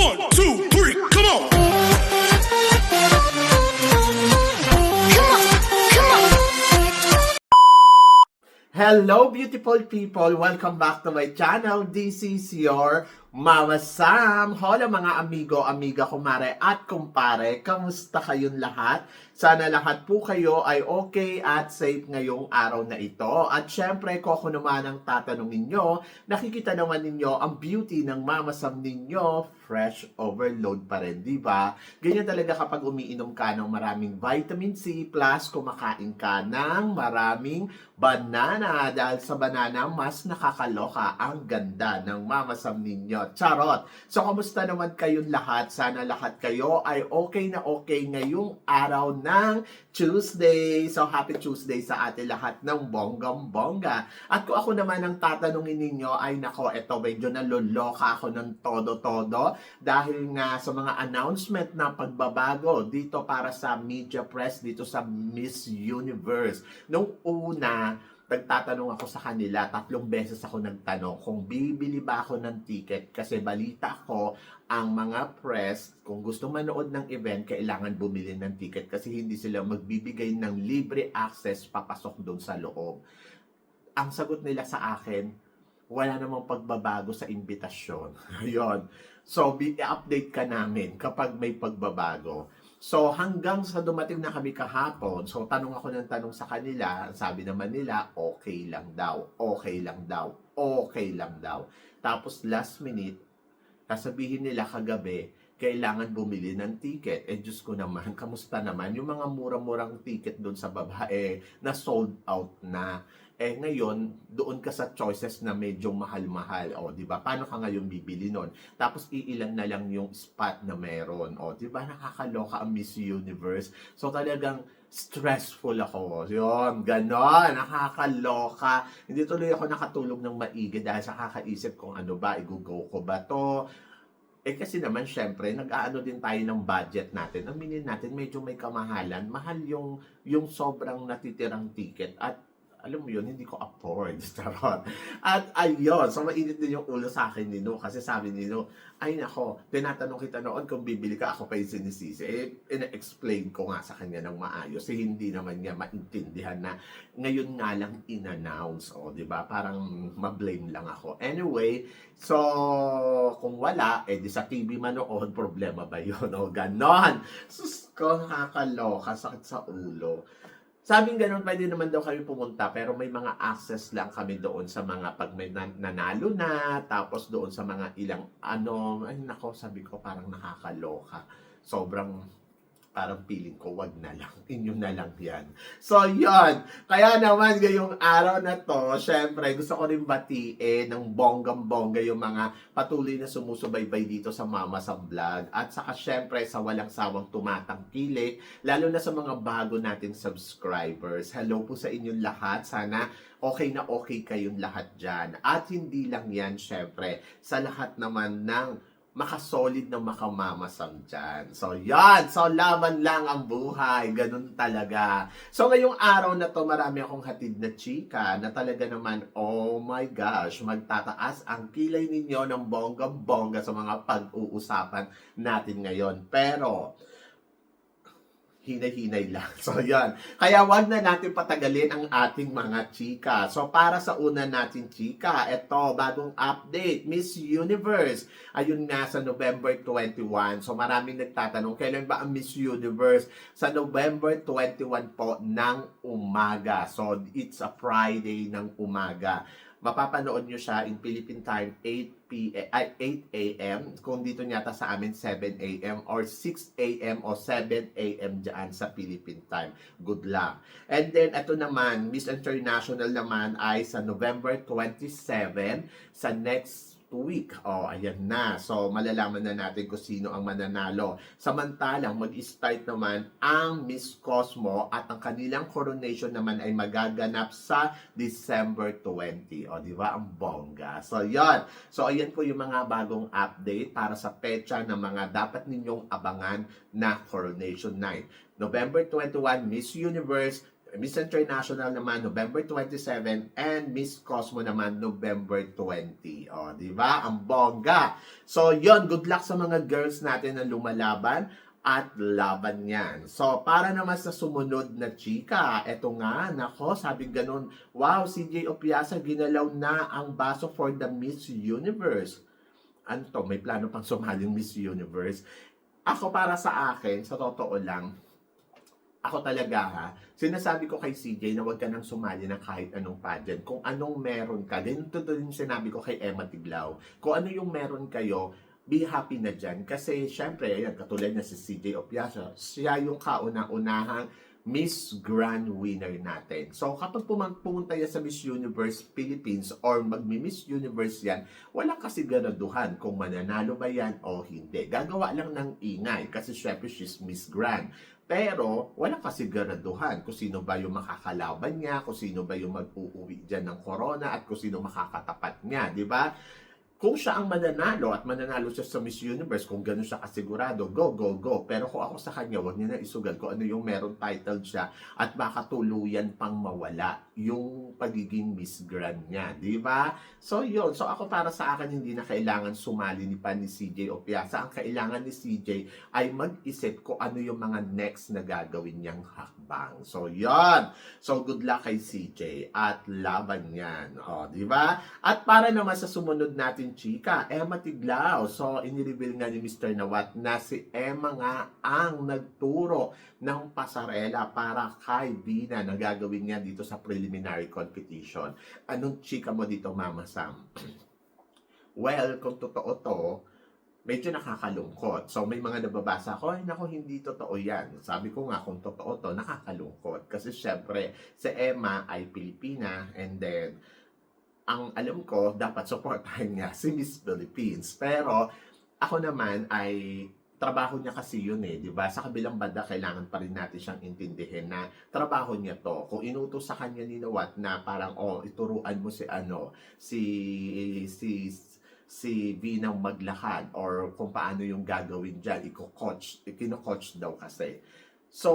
One, two, three, come on! Come on, come on. Hello, beautiful people! Welcome back to my channel. This is your Mama Sam. Hola mga amigo, amiga, kumare at kumpare. Kamusta kayong lahat? Sana lahat po kayo ay okay at safe ngayong araw na ito. At syempre, ko ako naman ang tatanungin nyo, nakikita naman ninyo ang beauty ng Mama Sam ninyo, fresh overload pa rin, di ba? Ganyan talaga kapag umiinom ka ng maraming vitamin C plus kumakain ka ng maraming banana dahil sa banana mas nakakaloka ang ganda ng mamasam ninyo. Charot! So, kamusta naman kayong lahat? Sana lahat kayo ay okay na okay ngayong araw ng Tuesday. So, happy Tuesday sa atin lahat ng bonggam-bongga. At kung ako naman ang tatanungin ninyo, ay nako, eto medyo naloloka ako ng todo-todo dahil nga sa mga announcement na pagbabago dito para sa media press dito sa Miss Universe. Nung una, nagtatanong ako sa kanila, tatlong beses ako nagtanong kung bibili ba ako ng ticket kasi balita ko ang mga press, kung gusto manood ng event, kailangan bumili ng ticket kasi hindi sila magbibigay ng libre access papasok doon sa loob. Ang sagot nila sa akin, wala namang pagbabago sa imbitasyon. Ayun. So, i-update ka namin kapag may pagbabago. So, hanggang sa dumating na kami kahapon, so tanong ako ng tanong sa kanila, sabi naman nila, okay lang daw, okay lang daw, okay lang daw. Tapos last minute, sasabihin nila kagabi, kailangan bumili ng ticket. Eh, Diyos ko naman, kamusta naman? Yung mga mura-murang ticket doon sa babae na sold out na. Eh ngayon, doon ka sa choices na medyo mahal-mahal. O, di ba? Paano ka ngayon bibili nun? Tapos iilan na lang yung spot na meron. O, di ba? Nakakaloka ang Miss Universe. So talagang stressful ako. Yun, ganon. Nakakaloka. Hindi tuloy ako nakatulog ng maigi dahil sa kakaisip kung ano ba, igugo ko ba to? Eh kasi naman syempre, nag-aano din tayo ng budget natin. Aminin natin, medyo may kamahalan. Mahal yung, yung sobrang natitirang ticket. At alam mo yun, hindi ko afford. Charot. At ayun, so mainit din yung ulo sa akin ni No. Kasi sabi ni ay nako, tinatanong kita noon kung bibili ka, ako pa yung sinisisi. Eh, ina-explain ko nga sa kanya ng maayos. Eh, hindi naman niya maintindihan na ngayon nga lang in-announce. O, di ba? Parang ma-blame lang ako. Anyway, so, kung wala, eh, di sa TV manood, problema ba yun? O, ganon. Sus ko, nakakaloka, sakit sa ulo. Sabing ganun, pwede naman daw kami pumunta, pero may mga access lang kami doon sa mga pag may nan- nanalo na, tapos doon sa mga ilang ano, ay nako, sabi ko parang nakakaloka. Sobrang parang feeling ko, wag na lang. Inyo na lang yan. So, yon Kaya naman, ngayong araw na to, syempre, gusto ko rin batiin ng bonggam-bongga yung mga patuloy na sumusubaybay dito sa Mama sa Vlog. At saka, syempre, sa walang sawang tumatangkilik, lalo na sa mga bago nating subscribers. Hello po sa inyong lahat. Sana okay na okay kayong lahat dyan. At hindi lang yan, syempre, sa lahat naman ng makasolid na makamamasam dyan. So, yan. So, laban lang ang buhay. Ganun talaga. So, ngayong araw na to, marami akong hatid na chika na talaga naman, oh my gosh, magtataas ang kilay ninyo ng bongga-bongga sa mga pag-uusapan natin ngayon. Pero, hinay-hinay lang. So, yan. Kaya wag na natin patagalin ang ating mga chika. So, para sa una natin chika, eto, bagong update, Miss Universe. Ayun nga, sa November 21. So, maraming nagtatanong, kailan ba ang Miss Universe? Sa November 21 po ng umaga. So, it's a Friday ng umaga mapapanood nyo siya in Philippine time 8 p ay 8 a.m. Kung dito nyata sa amin 7 a.m. or 6 a.m. o 7 a.m. dyan sa Philippine time. Good luck. And then ito naman, Miss International naman ay sa November 27 sa next week. Oh, ayan na. So, malalaman na natin kung sino ang mananalo. Samantalang, mag-start naman ang Miss Cosmo at ang kanilang coronation naman ay magaganap sa December 20. O, di ba? Ang bongga. So, yon So, ayan po yung mga bagong update para sa pecha ng mga dapat ninyong abangan na coronation night. November 21, Miss Universe, Miss International naman November 27 and Miss Cosmo naman November 20. O, di ba? Ang bongga. So, yon good luck sa mga girls natin na lumalaban at laban yan. So, para naman sa sumunod na chika, eto nga, nako, sabi ganun, wow, CJ Opiasa, ginalaw na ang baso for the Miss Universe. Ano to, may plano pang sumali yung Miss Universe. Ako para sa akin, sa totoo lang, ako talaga ha, sinasabi ko kay CJ na huwag ka nang sumali ng kahit anong pageant. Kung anong meron ka, ganito din sinabi ko kay Emma Tiglao. Kung ano yung meron kayo, be happy na dyan. Kasi syempre, ayan, katulad na si CJ Opiasa, siya yung kauna-unahang Miss Grand Winner natin. So kapag pumunta yan sa Miss Universe Philippines or magmi-Miss Universe yan, wala kasiguraduhan kung mananalo ba yan o hindi. Gagawa lang ng ingay kasi syempre she's Miss Grand. Pero wala kasiguraduhan kung sino ba yung makakalaban niya, kung sino ba yung mag-uuwi dyan ng corona at kung sino makakatapat niya, di ba? Kung siya ang mananalo at mananalo siya sa Miss Universe, kung gano'n siya kasigurado, go, go, go. Pero kung ako sa kanya, wag niya na isugal kung ano yung meron title siya at baka tuluyan pang mawala yung pagiging Miss Grand niya, di ba? So yun, so ako para sa akin hindi na kailangan sumali ni pa ni CJ Opiasa. Ang kailangan ni CJ ay mag-isip kung ano yung mga next na gagawin niyang hakbang. So yun. So good luck kay CJ at laban yan. O, di ba? At para naman sa sumunod natin chika, Emma Tiglao. So inireveal nga ni Mr. Nawat na si Emma nga ang nagturo ng pasarela para kay Vina na gagawin niya dito sa preliminary competition. Anong chika mo dito, Mama Sam? well, kung totoo to, medyo nakakalungkot. So may mga nababasa ko, ay nako hindi totoo yan. Sabi ko nga kung totoo to, nakakalungkot. Kasi syempre, si Emma ay Pilipina and then ang alam ko, dapat supportahan niya si Miss Philippines. Pero ako naman ay trabaho niya kasi yun eh, di ba? Sa kabilang banda, kailangan pa rin natin siyang intindihin na trabaho niya to. Kung inutos sa kanya ni Nawat na parang, oh, ituruan mo si ano, si, si, si Vinang maglakad or kung paano yung gagawin dyan, iko-coach, kino-coach daw kasi. So,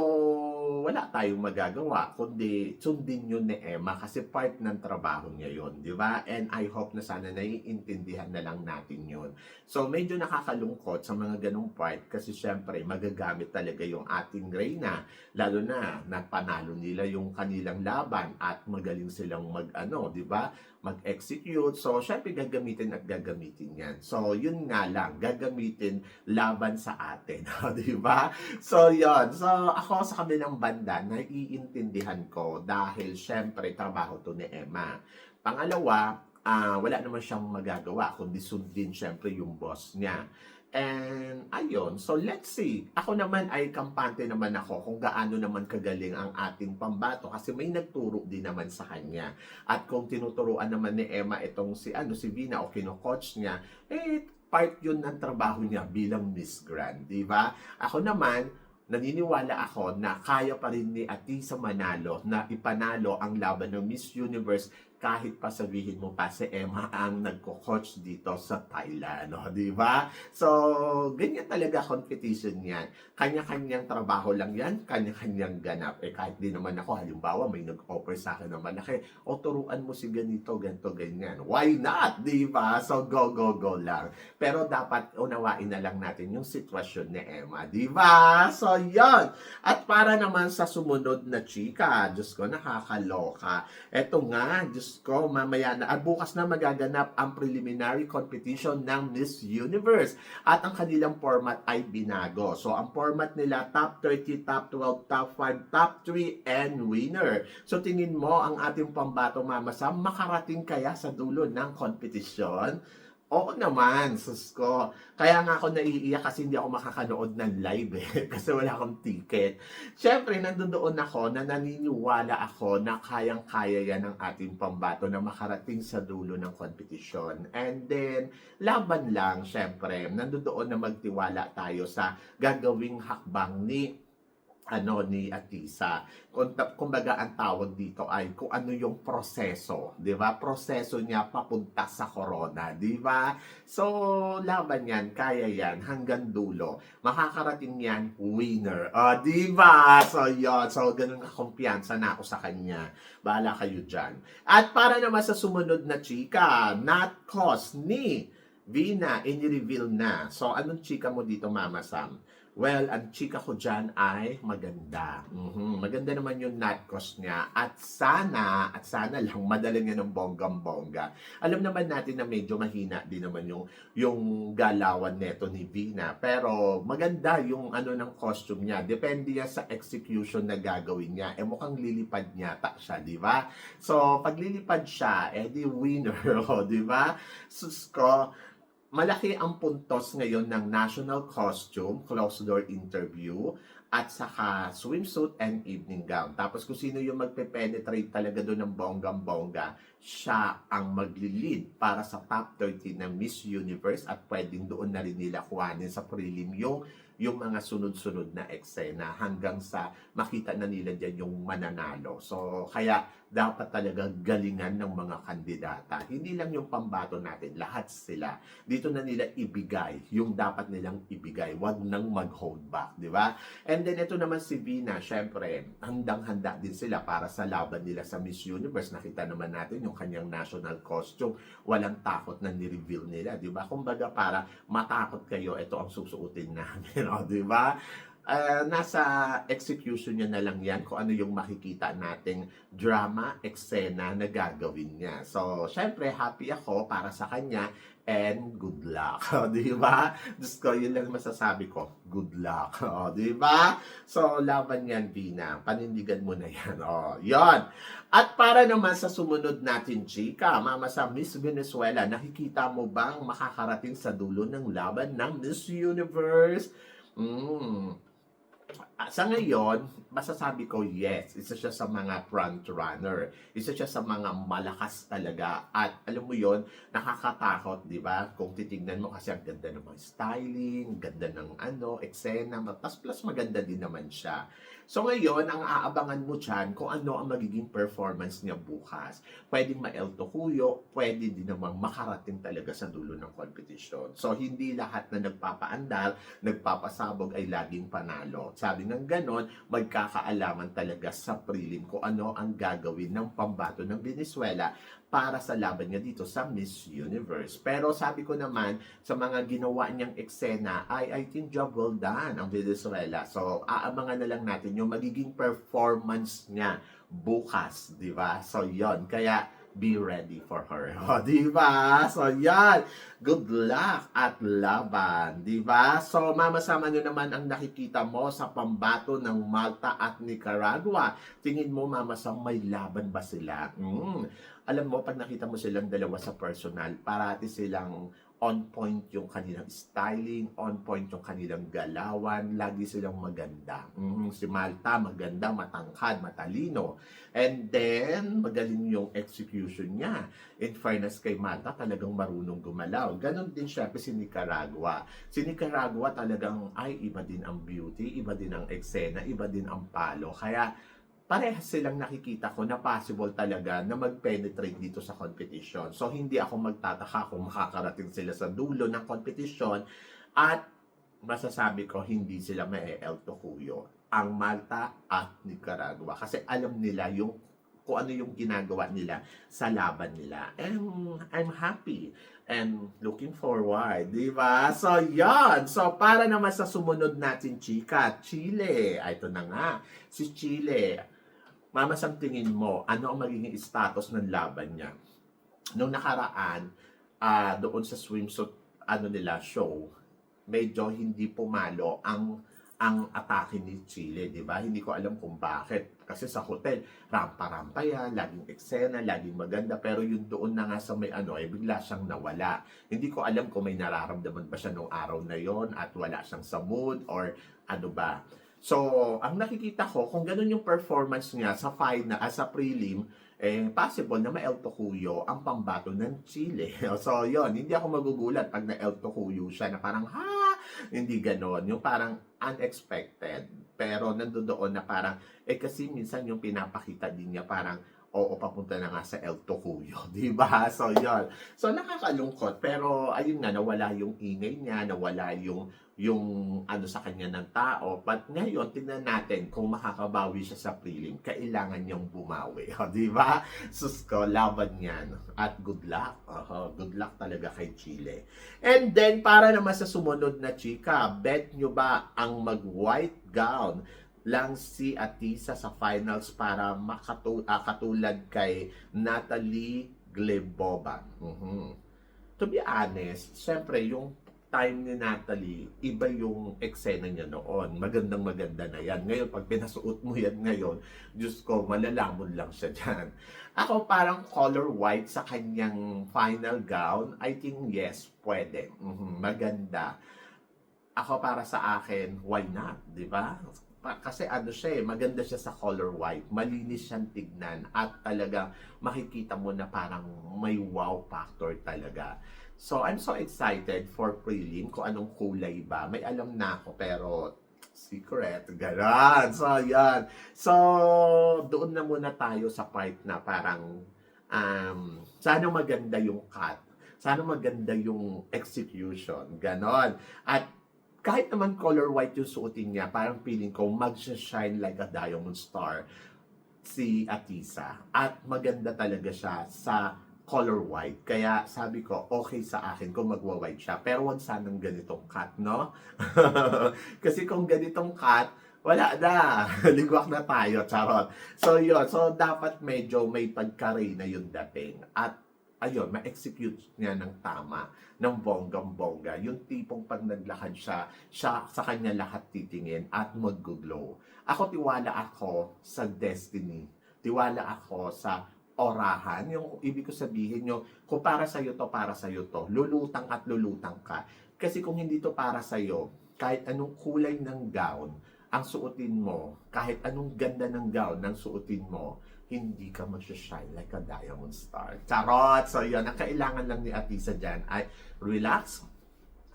wala tayong magagawa, kundi sundin yun ni Emma kasi part ng trabaho niya yun, di ba? And I hope na sana naiintindihan na lang natin yun. So, medyo nakakalungkot sa mga ganong part kasi syempre, magagamit talaga yung ating Reyna, lalo na napanalo nila yung kanilang laban at magaling silang mag-ano, di ba? Mag-execute. So, syempre, gagamitin at gagamitin yan. So, yun nga lang, gagamitin laban sa atin, di ba? So, yon So, ako sa kabilang banda, naiintindihan ko dahil syempre trabaho to ni Emma. Pangalawa, ah, wala naman siyang magagawa kundi sundin syempre yung boss niya. And ayun, so let's see. Ako naman ay kampante naman ako kung gaano naman kagaling ang ating pambato kasi may nagturo din naman sa kanya. At kung tinuturuan naman ni Emma itong si ano si Vina o kino-coach niya, eh part yun ng trabaho niya bilang Miss Grand, di ba? Ako naman, naniniwala ako na kaya pa rin ni Atisa Manalo na ipanalo ang laban ng Miss Universe kahit pa sabihin mo pa si Emma ang nagko-coach dito sa Thailand, no? di ba? So, ganyan talaga competition yan. Kanya-kanyang trabaho lang yan, kanya-kanyang ganap. Eh kahit di naman ako, halimbawa may nag-offer sa akin na malaki, o turuan mo si ganito, ganito, ganyan. Why not? Di ba? So, go, go, go lang. Pero dapat unawain na lang natin yung sitwasyon ni Emma, di ba? So, yon At para naman sa sumunod na chika, Diyos ko, nakakaloka. Eto nga, Diyos ko, mamaya na, at bukas na magaganap ang preliminary competition ng Miss Universe. At ang kanilang format ay binago. So, ang format nila, top 30, top 12, top 5, top 3, and winner. So, tingin mo, ang ating pambato mamasa, makarating kaya sa dulo ng competition? Oo naman, sus ko. Kaya nga ako naiiyak kasi hindi ako makakanood ng live eh. kasi wala akong ticket. Siyempre, nandoon ako na naniniwala ako na kayang-kaya yan ng ating pambato na makarating sa dulo ng competition. And then, laban lang, siyempre, nandoon na magtiwala tayo sa gagawing hakbang ni ano ni Atisa. Kung, kumbaga ang tawag dito ay kung ano yung proseso, 'di ba? Proseso niya papunta sa corona, 'di ba? So, laban 'yan, kaya 'yan hanggang dulo. Makakarating 'yan winner. Ah, 'di ba? So, 'yon. So, ganun ka kumpiyansa na ako sa kanya. Bahala kayo diyan. At para naman sa sumunod na chika, not cause ni Vina, ini-reveal na. So, anong chika mo dito, Mama Sam? Well, ang chika ko dyan ay maganda. Mhm, Maganda naman yung nut cost niya. At sana, at sana lang, madala niya ng bonggang-bongga. Alam naman natin na medyo mahina din naman yung, yung galawan neto ni Vina. Pero maganda yung ano ng costume niya. Depende yan sa execution na gagawin niya. Eh mukhang lilipad niya ta siya, di ba? So, pag lilipad siya, eh di winner, di ba? Sus ko, malaki ang puntos ngayon ng national costume, closed door interview, at saka swimsuit and evening gown. Tapos kung sino yung magpe-penetrate talaga doon ng bonggang-bongga, siya ang magli-lead para sa top 30 ng Miss Universe at pwedeng doon na rin nila kuhanin sa prelim yung yung mga sunod-sunod na eksena hanggang sa makita na nila dyan yung mananalo. So, kaya dapat talaga galingan ng mga kandidata. Hindi lang yung pambato natin, lahat sila. Dito na nila ibigay yung dapat nilang ibigay. Huwag nang mag-hold back, di ba? And then ito naman si Vina, syempre, handang-handa din sila para sa laban nila sa Miss Universe. Nakita naman natin yung kanyang national costume. Walang takot na ni-reveal nila, di ba? Kumbaga para matakot kayo, ito ang susuotin namin, o, di ba? Ah, nasa execution niya na lang yan kung ano yung makikita nating drama, eksena na gagawin niya. So, syempre, happy ako para sa kanya and good luck. O, di ba? Diyos ko, yun lang masasabi ko. Good luck. O, di ba? So, laban yan, Vina. Panindigan mo na yan. O, yon. At para naman sa sumunod natin, Chika, mama sa Miss Venezuela, nakikita mo bang makakarating sa dulo ng laban ng Miss Universe? Mm. Ah, Sa ngayon, masasabi ko yes, isa siya sa mga front runner. Isa siya sa mga malakas talaga. At alam mo yon nakakatakot, di ba? Kung titignan mo kasi ang ganda ng mga styling, ganda ng ano, eksena, tas plus maganda din naman siya. So ngayon, ang aabangan mo dyan kung ano ang magiging performance niya bukas. Pwedeng ma-El Tocuyo, pwede din namang makarating talaga sa dulo ng competition. So hindi lahat na nagpapaandal, nagpapasabog ay laging panalo. Sabi ng ganon, magkakaalaman talaga sa prelim kung ano ang gagawin ng pambato ng Venezuela para sa laban niya dito sa Miss Universe. Pero sabi ko naman, sa mga ginawa niyang eksena, ay I think job well done ang Venezuela. So, aabangan na lang natin yung magiging performance niya bukas, di ba? So, yon Kaya, be ready for her. O, di ba? So, yan. Good luck at laban. Di ba? So, mamasama nyo naman ang nakikita mo sa pambato ng Malta at Nicaragua. Tingin mo, mamasam, may laban ba sila? Mm. Alam mo, pag nakita mo silang dalawa sa personal, parati silang on point yung kanilang styling, on point yung kanilang galawan, lagi silang maganda. Mhm, Si Malta, maganda, matangkad, matalino. And then, magaling yung execution niya. In fairness kay Malta, talagang marunong gumalaw. Ganon din syempre si Nicaragua. Si Nicaragua talagang, ay, iba din ang beauty, iba din ang eksena, iba din ang palo. Kaya, parehas silang nakikita ko na possible talaga na mag-penetrate dito sa competition. So, hindi ako magtataka kung makakarating sila sa dulo ng competition at masasabi ko hindi sila may El Tocuyo ang Malta at Nicaragua kasi alam nila yung kung ano yung ginagawa nila sa laban nila. And I'm happy and looking forward, di ba? So, yan. So, para naman sa sumunod natin, chika, Chile. Ito na nga. Si Chile, Mama, sa tingin mo, ano ang magiging status ng laban niya? Nung nakaraan, ah, doon sa swimsuit ano nila show, medyo hindi pumalo ang ang atake ni Chile, di ba? Hindi ko alam kung bakit. Kasi sa hotel, rampa-rampa yan, laging eksena, laging maganda. Pero yung doon na nga sa may ano, eh, bigla siyang nawala. Hindi ko alam kung may nararamdaman ba siya nung araw na yon at wala siyang sa mood or ano ba. So, ang nakikita ko, kung ganun yung performance niya sa final, ah, sa prelim, eh, possible na ma-El Tocuyo ang pambato ng Chile. so, yon hindi ako magugulat pag na-El Tocuyo siya na parang, ha, Hindi ganon. Yung parang unexpected. Pero nandoon na parang, eh kasi minsan yung pinapakita din niya parang, oo, papunta na nga sa El Tocuyo, di ba? So, yun. So, nakakalungkot. Pero, ayun nga, nawala yung ingay niya, nawala yung, yung ano sa kanya ng tao. But ngayon, tingnan natin kung makakabawi siya sa prelim. Kailangan niyang bumawi, o, di ba? Sus ko, laban yan. At good luck. Oho, good luck talaga kay Chile. And then, para naman sa sumunod na chika, bet nyo ba ang mag-white gown lang si Atisa sa finals para makatu ah, katulad kay Natalie Glebova. Mhm. To be honest, syempre yung time ni Natalie, iba yung eksena niya noon. Magandang maganda na yan. Ngayon, pag pinasuot mo yan ngayon, Diyos ko, malalamon lang siya dyan. Ako parang color white sa kanyang final gown. I think yes, pwede. Mhm, Maganda. Ako para sa akin, why not? Di ba? Kasi ano siya eh, maganda siya sa color white. Malinis siyang tignan at talaga makikita mo na parang may wow factor talaga. So, I'm so excited for prelim kung anong kulay ba. May alam na ako pero secret. Ganon. So, yan. So, doon na muna tayo sa part na parang um, sana maganda yung cut. Sana maganda yung execution. Ganon. At kahit naman color white yung suotin niya, parang feeling ko mag-shine like a diamond star si Atisa. At maganda talaga siya sa color white. Kaya sabi ko, okay sa akin kung magwa-white siya. Pero wag sanang ganitong cut, no? Kasi kung ganitong cut, wala na. Ligwak na tayo, charot. So, yun. So, dapat medyo may pagkari na yung dating. At, ayun, ma-execute niya ng tama, ng bonggang-bongga. Yung tipong pag naglakad siya, siya sa kanya lahat titingin at mag-glow. Ako, tiwala ako sa destiny. Tiwala ako sa orahan. Yung ibig ko sabihin yung kung para sa'yo to, para sa'yo to. Lulutang at lulutang ka. Kasi kung hindi to para sa'yo, kahit anong kulay ng gown, ang suotin mo, kahit anong ganda ng gown ng suotin mo, hindi ka mag-shine like a diamond star. Charot! So yun, ang kailangan lang ni Atisa dyan ay relax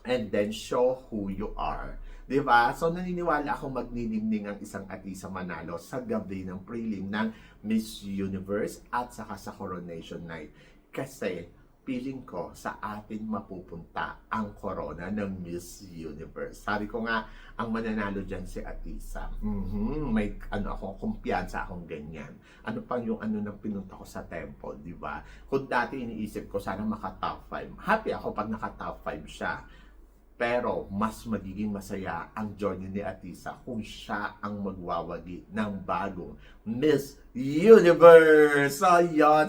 and then show who you are. ba? So naniniwala ako magniningning ang isang Atisa Manalo sa gabi ng prelim ng Miss Universe at saka sa Coronation Night. Kasi feeling ko sa atin mapupunta ang corona ng Miss Universe. Sabi ko nga, ang mananalo dyan si Atisa. Mhm, May ano ako, kumpiyansa akong ganyan. Ano pang yung ano nang pinunta ko sa temple, di ba? Kung dati iniisip ko, sana maka top 5. Happy ako pag naka top 5 siya. Pero mas magiging masaya ang journey ni Atisa kung siya ang magwawagi ng bagong Miss Universe! So.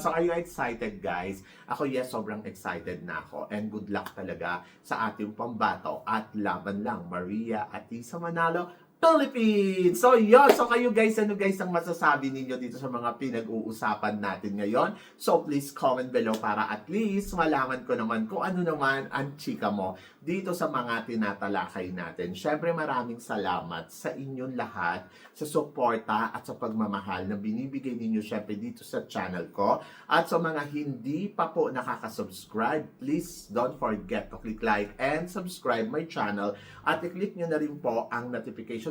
So, are you excited, guys? Ako, yes, sobrang excited na ako. And good luck talaga sa ating pambato at laban lang. Maria Atisa Manalo, Philippines! So, yun. So, kayo guys, ano guys ang masasabi ninyo dito sa mga pinag-uusapan natin ngayon? So, please comment below para at least malaman ko naman kung ano naman ang chika mo dito sa mga tinatalakay natin. Syempre, maraming salamat sa inyong lahat sa suporta at sa pagmamahal na binibigay ninyo syempre dito sa channel ko. At sa mga hindi pa po nakaka-subscribe, please don't forget to click like and subscribe my channel at i-click nyo na rin po ang notification